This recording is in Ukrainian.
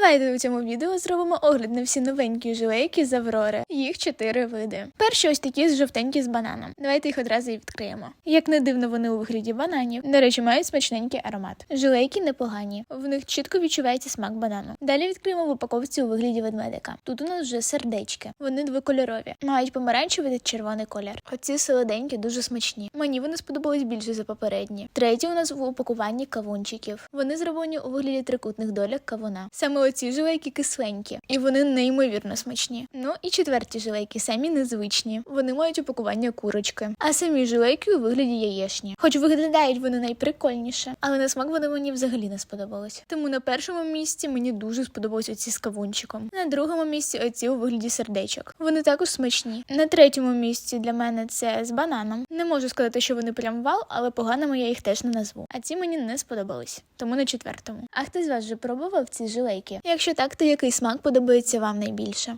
Давайте у цьому відео зробимо огляд на всі новенькі жилейки з Аврори. Їх чотири види. Перші ось такі з жовтенькі з бананом. Давайте їх одразу і відкриємо. Як не дивно, вони у вигляді бананів. До речі, мають смачненький аромат. Жилейки непогані. В них чітко відчувається смак банану. Далі відкриємо в упаковці у вигляді ведмедика. Тут у нас вже сердечки. Вони двокольорові, мають помаранчевий та червоний колір. Оці солоденькі дуже смачні. Мені вони сподобались більше за попередні. Треті у нас в упакуванні кавунчиків. Вони зроблені у вигляді трикутних доляк кавуна. Саме оці жилейки кисленькі, і вони неймовірно смачні. Ну і четверті жилейки самі незвичні. Вони мають упакування курочки, а самі жилейки у вигляді яєчні. Хоч виглядають вони найприкольніше, але на смак вони мені взагалі не сподобались. Тому на першому місці мені дуже сподобались оці з кавунчиком. На другому місці оці у вигляді сердечок. Вони також смачні. На третьому місці для мене це з бананом. Не можу сказати, що вони прям вал, але поганими я їх теж не назву. А ці мені не сподобались. Тому на четвертому. А хтось з вас вже пробував ці жилейки? Якщо так, то який смак подобається вам найбільше?